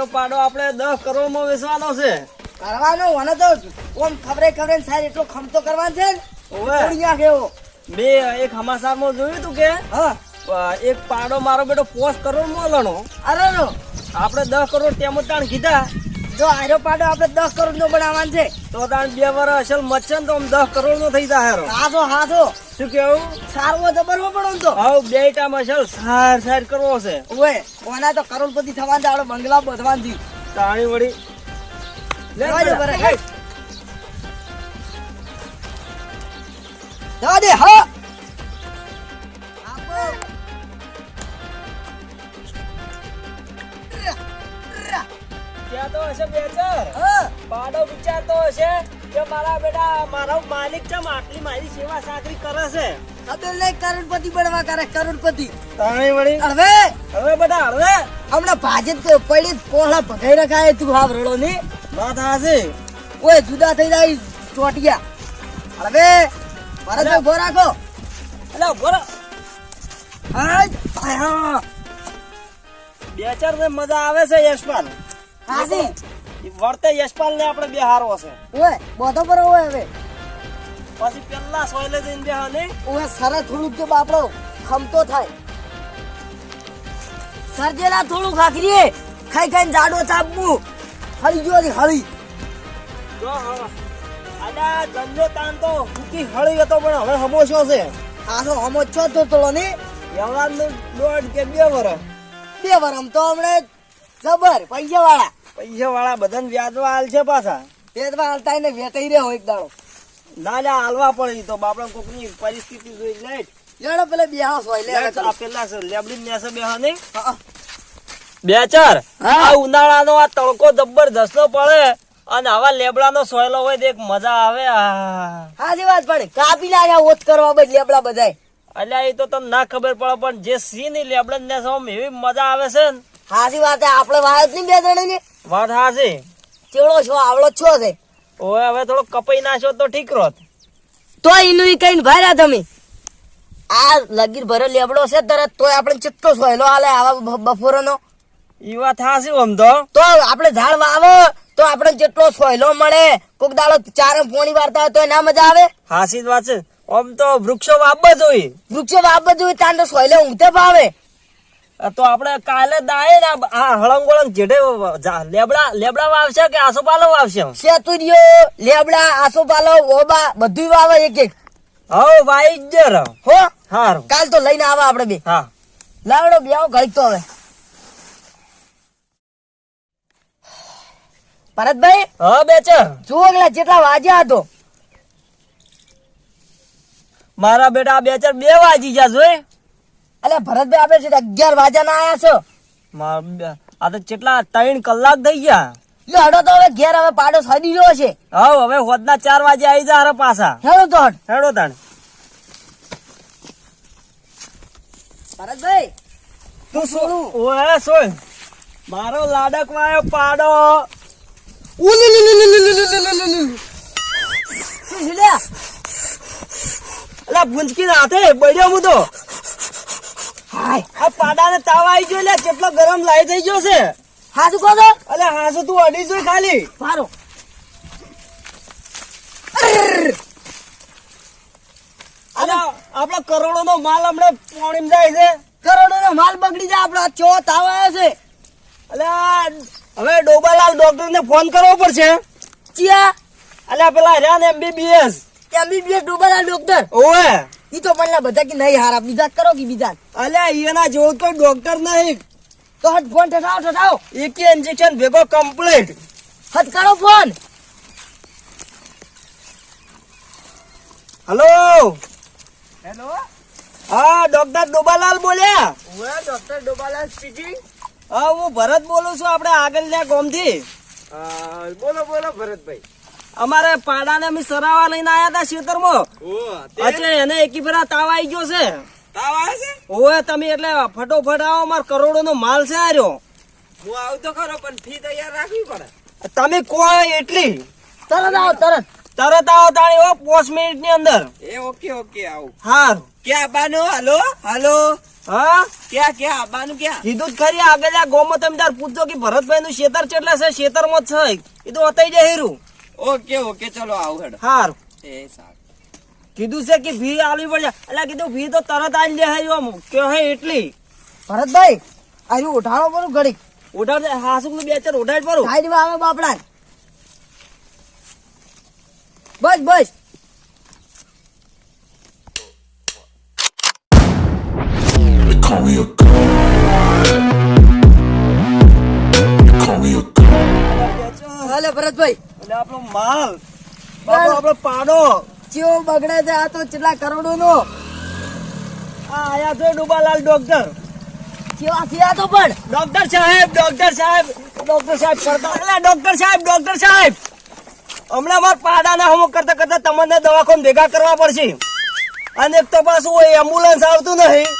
તો પાડો આપણે દસ કરોડમાં વેચવાનો છે. કરવાનો મને તો ઓમ ખબરે ખબરે સાહેબ એટલો ખમતો કરવાનો છે તોડી નાખે બે એક હમાસા માં જોયું તું કે હા. એક પાડો મારો બેટો પોસ્ટ કરોડમાં લણો અરે આપણે દસ કરોડ તેમ તાણ કીધા. જો આરો પાડો આપણે દસ કરોડ નો બનાવવાનો છે. તો તાણ બે વર અસલ મચન તો દસ કરોડ નો થઈ જાય હાથો હાથો શું કેવું? સારવો જબરવો પડો તો. હા બે ટાઈમ અસલ સાર સાર કરવો છે. ઓએ કોના તો કરોડપતિ થવાનું આપણે બંગલા બધવાનું છે તાણી વળી. લે. જવા દે હા. હશે મારા બેટા મારો માલિક છે આટલી મારી સેવા સાકરી કરે છે. ખબર નહીં કરોડપતિ બનવા કરે કરોડપતિ. તાણી વળી? હવે હવે બેટા હવે હમણાં ભાજપ પડી પોહલા ભગાઈ રખાય તું હાવ રડો ની વાત હાસી ઓય જુદા થઈ જાય ચોટિયા. હવે ભરત ઊભો રાખો. એટલે હા. બે ચાર ને મજા આવે છે યશપાલ. હાજી. વર્તે યશપાલ ને આપણે બે હારો છે. ઓય બોધો પર ઓય હવે. પછી પેલા સોયલે જઈને બે હાને ઓય સરે થોડુંક જો બાપડો ખમતો થાય. સરજેલા થોડું ખાખરીએ ખાઈ ખાઈને જાડો ચાપવું. હળી ગયો હળી. જો હા આડા જંજો તાન તો ફૂકી હળી હતો પણ હવે હમોશો છે. આસો હમો છો તો તોલો ની. યવાન દોઢ કે બે વર બે વરમ તો હમણે જબર પૈસા વાળા પૈસા વાળા બધાને વ્યાજવા હાલ છે પાછા. પેટમાં હાલતા ને વેચાઈ રહ્યો એક દાડો. ના ના હાલવા પડે તો. બાપડા કોકની પરિસ્થિતિ જોઈ લે. લેડો પેલા બે હાસ હોય લે આ પેલા લેબડી ને બે હા. બે ચાર. આ ઉનાળાનો આ તડકો જબરજસ્ત પડે અને આવા લેબડાનો સોયલો હોય તો એક મજા આવે. હાજી વાત પડે કાપી નાખ્યા ઓત કરવા બધ લેબડા બધાય. અલ્યા એ તો તમને ના ખબર પડે પણ જે સી ની લેબડા ને એવી મજા આવે છે ને. હાજી વાત આપડે આપણે વાયો જ નહીં બે જણે ને વાત હા છે. ચેડો છો આવડો છો છે ઓય હવે થોડો કપાઈ નાખ્યો તો ઠીક રોત. તો એનું કઈ ભાર્યા તમે. આ લગીર ભરે લેબડો છે તરત તોય આપણે ચિત્તો સોયલો હાલે આવા બફોરનો ઈ વાત હા છે આમ તો. તો આપણે ઝાડ વાવો તો આપણે જેટલો સોયલો મળે. કોક દાડો ચાર પોણી વાર્તા હોય તો ના મજા આવે. હાસી વાત છે. ઓમ તો વૃક્ષો વાવવા જોઈએ. વૃક્ષો વાવવા જોઈએ તાન તો સોયલો ઊંઘતે ભાવે. તો આપણે કાલે દાય ને આ- આ હળંગોળંગ જેઠે લેબડા લેબડા વાવશે કે આસોપાલો વાવશે સેતુરિયો લેબડા આસોપાલો ઓબા બધું વાવે એક એક. હો ભાઈ જ હો? હારું. કાલ તો લઈને આવા આપણે બે. હા. લાવડો બેહો ઘડીક તો હવે. ભરતભાઈ હા બેચર જુઓ કેટલા જેટલા વાજ્યા હતો મારા બેટા બે ચાર બે વાજી ગયા જોઈ? અલે ભરતભાઈ આપણે છે અગિયાર વાજા ના આયા છો આ તો કેટલા ત્રણ કલાક થઈ ગયા લે હડો તો હવે ઘેર હવે પાડો સડી રહ્યો છે હવ હવે હોદના ચાર વાગે આવી જા હરે પાછા હેડો તો હેડો તાણ ભરતભાઈ તું શું ઓએ સોય મારો લાડક માયો પાડો શું છે લ્યા? અલા ભૂંચકી હાથે બળ્યો હું તો હાય. આ પાડાને તાવ આવી ગયો એટલે કેટલો ગરમ લાઈ થઈ ગયો છે. હા શું કહો છો? અલે હાસુ તું અડી જોઈ ખાલી. મારો અલે આપડા કરોડો નો માલ હમણાં પાણી જાય છે. કરોડો નો માલ બગડી જાય આપડે ચો તાવ આવ્યો છે. અલે હવે ડોબાલાલ ડોક્ટર ને ફોન કરવો પડશે. ચિયા. અલે પેલા રહ્યા ને એમબીબીએસ. MBBS ડૂબેલા doctor. ઓએ ઈ તો પણ બધા કે નહીં હારા બીજા કરો કે બીજા જ. અલે એના જેવો કોઈ ડોક્ટર નહીં. તો હટ ફોન ઠઠાવો ઠઠાવો. એક ઇન્જેક્શન ભેગો કમ્પ્લીટ હટ કરો ફોન હલો હેલો હા ડોક્ટર ડોબાલાલ બોલ્યા. ઓએ ડોક્ટર ડોબાલાલ સ્પીકિંગ હા હું ભરત બોલું છું આપણે આગળના ગામથી. બોલો બોલો ભરતભાઈ. અમારે પાડાને અમે સરાવા લઈને આયા હતા ખેતરમાં અચ્છા એને એકી ફેરા તાવ આવી ગયો છે. તાવ આવે છે? ઓએ તમે એટલે ફટોફટ આવો અમાર કરોડો નો માલ છે આર્યો. હું આવતો ખરો પણ ફી તૈયાર રાખવી પડે. તમે કો એટલી. તરત આવો તરત. તરત આવો તાણી ઓ પાંચ મિનિટની અંદર. એ ઓકે ઓકે આવો. હારું. ક્યાં બાનો હાલો? હાલો? હા? ક્યાં ક્યાં? આબાનું ક્યાં? કીધું જ ખરી આગળ ગોમો તમે તાર પૂછજો કે ભરતભાઈ નું શેતર ચેટલા છે? શેતરમાં જ છે. એ તો અતાઈ જાય હેરું. ઓકે ઓકે ચલો આવું હેડો હાર એ સારું કીધું છે કે ભી આલવી પડશે એટલે કીધું ભી તો તરત આલી દે હે આમ કે હે એટલી ભરતભાઈ આયુ ઉઠાડો પડું ઘડીક ઉઠાડ દે હાસુકનું બે ચાર ઉઠાડ પરું સાઈડમાં આવે બાપડા બસ બસ They call me a god. They call me a god. હાલે ભરતભાઈ એટલે આપણો માલ. બાપુ આપણો પાડો. જેવો બગડે છે આ તો કેટલા કરોડો નો આ આયા છે ડુબાલાલ ડોક્ટર. ચેવા થયા તો પણ. ડોક્ટર સાહેબ ડોક્ટર સાહેબ. ડોક્ટર સાહેબ કરતા એટલે ડોક્ટર સાહેબ ડોક્ટર સાહેબ. હમણાં મારા પાડાના હમુક કરતા કરતા તમને દવાખાને ભેગા કરવા પડશે. અને એક તો પાછું એમ્બ્યુલન્સ આવતું નહીં.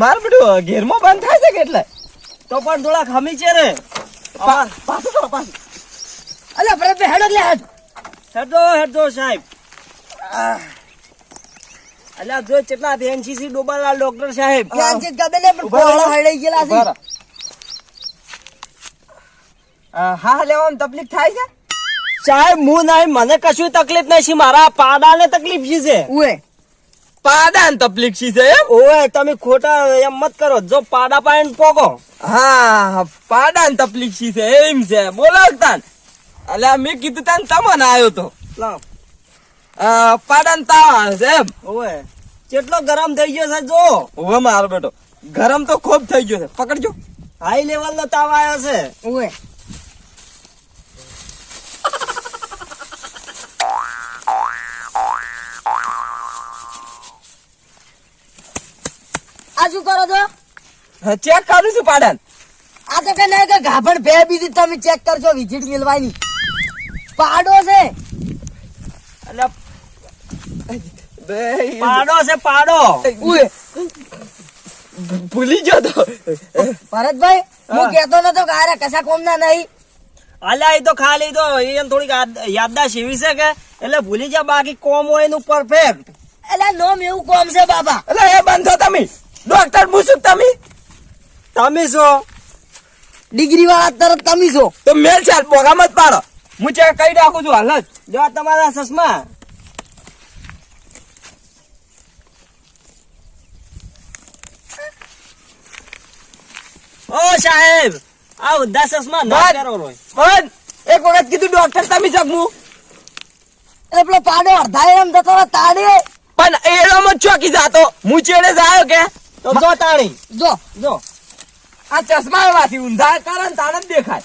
માર બધું ઘેરમાં બંધ થાય છે કે તો પણ થોડાક હમી છે રે પાછું પાછું. અલે ભરતભાઈ હેડો લે હેડ હેડો હેડો સાહેબ અલા જો કેટલા એનસીસી ડોબાલા ડોક્ટર સાહેબ. ગમે ને પણ. કોળા હડાઈ ગયેલા છે. હા લેવામાં તકલીફ થાય છે? સાહેબ હું નહીં મને કશું તકલીફ નહીં. મારા પાડાને તકલીફ છે? ઉએ પાડાન તકલીફ છે એમ? ઓય તમે ખોટા એમ મત કરો. જો પાડા પાડીને પોકો. હા પાડાન તકલીફ છે? એમ છે. બોલો તાન. અલ્યા મેં કીધું તને તમને આવ્યો તો. પાડન તાવ આવે એમ. ઓય કેટલો ગરમ થઈ ગયો છે જો. હવે મારો બેટો ગરમ તો ખૂબ થઈ ગયો છે. પકડજો. હાઈ લેવલ નો તાવ આવ્યો છે. ઉએ આ શું કરો છો? ચેક કરું છું પાડાન. આ તો કે નહીં કે ગાભણ બે બીજી તમે ચેક કરજો વિઝિટ મિલવાની પાડો છે. એટલે પાડો છે પાડો. ઉએ ભૂલી ગયો તો. ભરતભાઈ હું કેતો નતો કે આરે કશા કોમ ના નહીં. અલ્યા એ તો ખાલી તો એમ થોડીક યાદ- યાદદાસ્ત એવી છે કે એટલે ભૂલી જા બાકી કોમ હોય એનું પરફેક્ટ એટલે નોમ એવું કોમ છે બાબા. એટલે એ બંધો તમે. ડોક્ટર પૂછું તમે? તમે શું ડિગ્રી વાળા તરત તમે છો. તો મેલ છે પોગામ જ પાડો. હું ચેક કરી રાખું છું હાલ જ. જો તમારા ચશ્મા. ઓ સાહેબ આ ઉદ્ધા ચશ્મા ના કરો રોય પણ એક વખત કીધું ડોક્ટર તમે શકું એટલે પેલો પાડો અડધા એમ જતો તાડે. પણ એડોમાં જ ચોકી જાતો. હું ચેડે જાયો કે? તો જો તાણી. જો જો. આ ચશ્મા એવાથી ઊંધા કરે ને તારે દેખાય.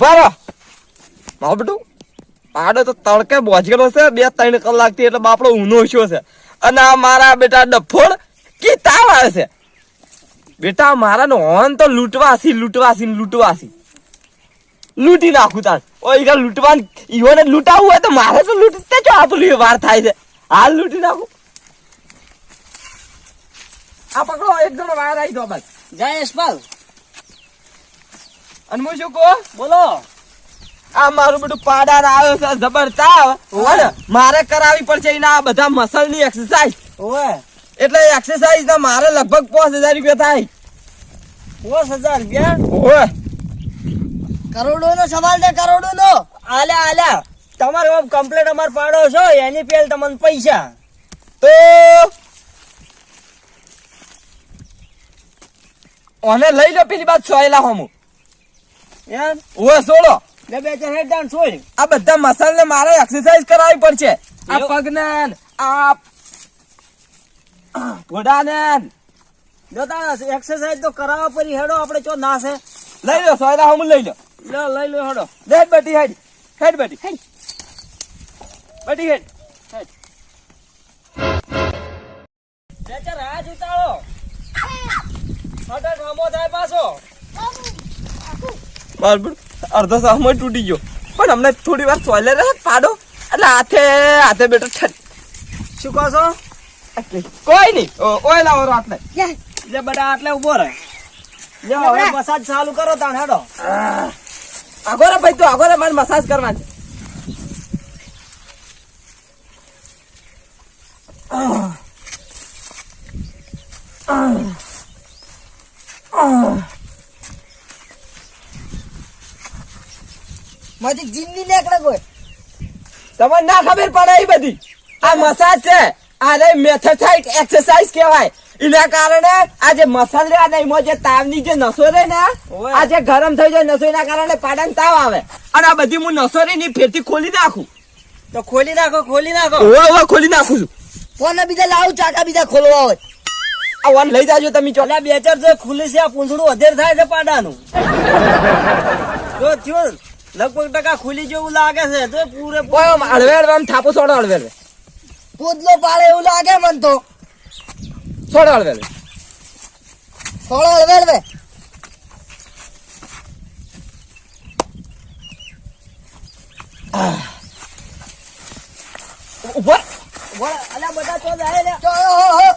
બરો મારો બેટું, આડો તો તડકે બોજગેલો છે, બે ત્રણ કલાકથી એટલે બાપડો ઊનો છો. અને મારા બેટા ડફોડ કે તાવ આવે છે. બેટા મારા નો તો લૂંટવાસી લૂંટવાસી લૂંટવાસી. લૂંટી નાખું તાર. ઓય લૂંટવાન ઈઓને લૂંટાવું હોય તો મારે તો લૂંટતે જો આપણું વાર થાય છે. હાલ લૂંટી નાખું. આ પકડો એક જણો વાર આવી દો બસ. જય યશપાલ. અને હું શું કહો? બોલો. આ મારું બધું પાડાર આવ્યો છે જબર તાવ અને મારે કરાવી પડશે એના આ બધા મસલની એક્સરસાઇઝ ઓય એટલે એક્સરસાઇઝ ના મારે લગભગ પાંચ હજાર રૂપિયા થાય. પાંચ હજાર રૂપિયા? ઓય કરોડો નો સવાલ છે કરોડો નો આલ્યા આલ્યા તમારે કમ્પ્લેટ અમાર પાડો છો એની પેલ તમને પૈસા. તો ઓને લઈ લો પેલી બાદ સોયલા હમું. યાર ઓય સોળો. બે બે ચાર હેડ ડાઉન છોડ આ બધા મસલ ને મારે એક્સરસાઇઝ કરાવી પડશે. આ એવું? પગ ને આ ઘોડા ને જો તાર એક્સરસાઇઝ તો કરાવવા પડી હેડો આપણે ચો ના છે. લઈ લો સોયલા હમું લઈ લો. લે લઈ લો હડો. હેડ બટી હેડ. હેડ બટી હેડ. બટી હેડ. હેડ. ચાર હાથ ઉતાળો. હટક હમો થાય પાછો. બરાબર. અડધો સામો તૂટી ગયો. પણ અમને થોડી વાર સોલે રહે પાડો. એટલે હાથે હાથે બેટો ઠટ શું કહો છો? કોઈ નહીં. ઓ- ઓય લાવો રાત ને? એટલે બધા આટલે ઊભો રહે. લ્યો, હવે મસાજ ચાલુ કરો તાણ હેડો. આગોરે ભાઈ, તું આગોરે મારે મસાજ કરવા છે. મારી જીમની નીકળે કોઈ. તમને ના ખબર પડે એ બધી. આ મસાજ છે. આ મેથડ એક્સરસાઇઝ કહેવાય. એના કારણે આ જે મસાજ રહ્યા ને એમાં જે તાવની જે નસો રે ને. આ જે ગરમ થઈ જાય નસો એના કારણે પાડાને તાવ આવે. અને આ બધી હું નસો રે ની ફેરથી ખોલી નાખું. તો ખોલી નાખો ખોલી નાખો. ઓવે ઓવે ખોલી નાખું છું. ફોન બીજા લાવું ચાકા બીજા ખોલવા હોય. આ વન લઈ જાજો તમે ચોલા બે ચાર જો ખુલે છે આ પૂંછડું અધેર થાય છે પાડાનું. જો થયું લગભગ ટકા ખુલી જેવું લાગે છે તો પૂરે હળવે હળવે થાપો સોડો હળવે હળવે. પોદલો પાડે એવું લાગે મન તો. છોડો હળવે થોડો હળવે હળવે ઉપર બધા તો જાય લે ચો, હો, હો, હો.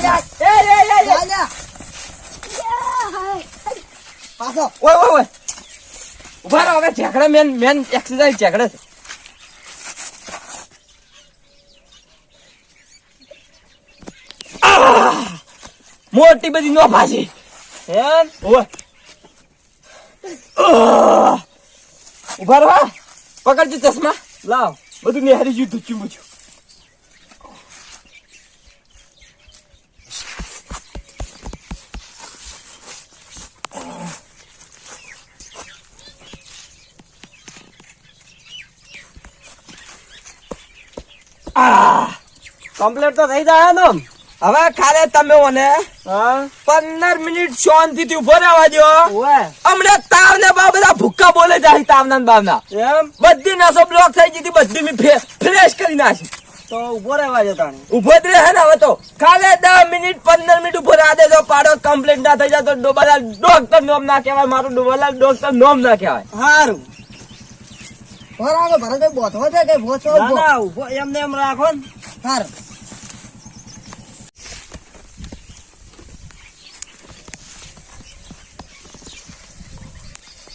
એ એ એ એ. અલ્યા. પાછો. ઓય ઓય ઓય. ઊભા રહો હવે ઝેકડે મેન મેન એક્સરસાઇઝ ઝેકડે છે. મોટી બધી નો ભાજી. ઓય. આહ! ઊભા રહો. પકડજો ચશ્મા. લાવ. બધું નિહારી ગયું ધૂચું મૂચું કમ્પ્લીટ તો થઈ જાય ને હવે ખાલે તમે મને પંદર મિનિટ શાંતિથી ઊભો રહેવા દો હમણાં તાવ ને બા બધા ભૂક્કા બોલે જાય તાવ ના બાવ ના બધી નસો બ્લોક થઈ ગઈ બધી મી ફ્રેશ કરી નાખી. તો ઊભો રહેવા દે તાણે. ઊભો જ રહે ને હવે તો. ખાલે દસ મિનિટ પંદર મિનિટ ઊભો રહે. દેજો પાડો કમ્પ્લીટ ના થઈ જાય તો ડોબાલાલ ડોક્ટર નોમ ના કહેવાય મારું ડોબાલાલ ડોક્ટર નોમ ના કહેવાય. સારું ભરાવો ભરતભાઈ બોથો છે કે ભોસો ના ના ઊભો એમને એમ રાખો ને. હાર.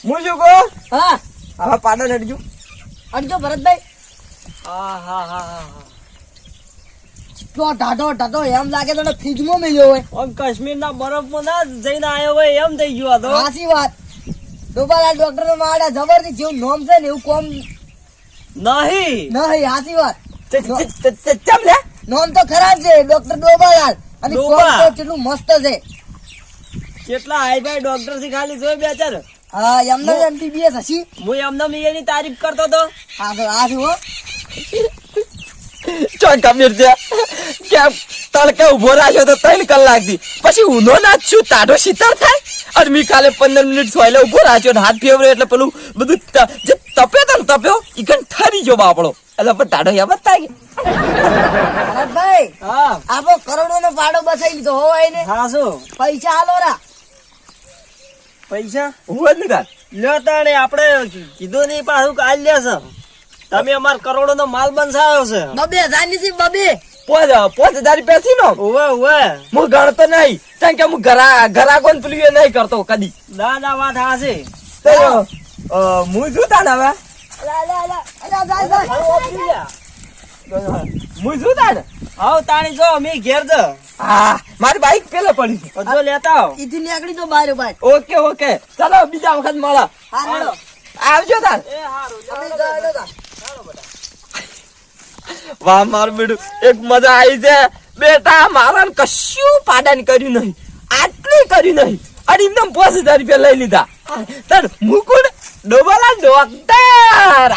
હું શું કહું? હા. હવે પાડો અડજો અડજો ભરતભાઈ. હા હા હા હા તો ઢાઢો ઢાઢો એમ લાગે તો ફ્રીજમાં મેલ્યો હોય. આમ કાશ્મીર ના ના જઈને આવ્યો હોય એમ થઈ ગયું આ સાચી વાત. ડોબાલા ડોક્ટર નો જબરથી જેવું નોમ છે ને એવું કોમ નહીં. નહીં સાચી વાત. ચમ લે? નોમ તો ખરાબ છે ડોક્ટર ડોબાલાલ. અને કોમ કેટલું મસ્ત છે. કેટલા હાઈ ફાઈ ડોક્ટરથી ખાલી જોઈ બે ચાર હા એમને એમબીબીએસ હસી હું એમને એની તારીફ કરતો તો. હા તો આ શું હો કબીર છે. કેમ? તડકે ઊભો રાખ્યો તો ત્રણ કલાકથી પછી ઊનો ના તાઢો શીતળ થાય? અને મી કાલે પંદર મિનિટ સોયલે ઊભો રાખ્યો ને હાથ ફેવરે એટલે પેલું બધું જે તપ્યો તો ને તપ્યો ઈ કણ ઠરી ગયો બાપડો. એટલે પણ તાઢો જ થાય ભરતભાઈ હા. આપો કરોડો નો ભાડો બસાઈ લીધો હોય ને હા શું? પૈસા હાલો રા. પૈસા? હું જ નહીં તાર લ્યો તાણે આપણે કીધું નહીં પાછું કાલ લેશે. તમે અમાર કરોડો નો માલ બંધાયો છે. બબે જાની સી બબે. પોચ પોજ હજાર રૂપિયા થી નો ઓવે ઓવે હું ગણતો નહીં. કારણ કે હું ઘરા ઘરાકો ને પેલું નહીં કરતો કદી. ના ના વાત હા છે તો મુ હું શું તાણ હવે? જાય, જાય. હું શું તાણ? આવ તાણી જો અમે ઘેર જ. હા મારી બાઈક પેલે પડી જો લેતા આવો. ઈથી નીકળી તો બારે બાર. Okay okay. ચાલો બીજા વખત મળો. હા આવજો તાર. એ હારું વાહ મારું બેડું. એક મજા આવી છે. બેટા મારા કશું પાડાને કર્યું નહીં. આટલું કર્યું નહીં. અને એમને પાંચ હજાર રૂપિયા લઈ લીધા. તાર મુકુડ ડોબાલા ડોક્ટર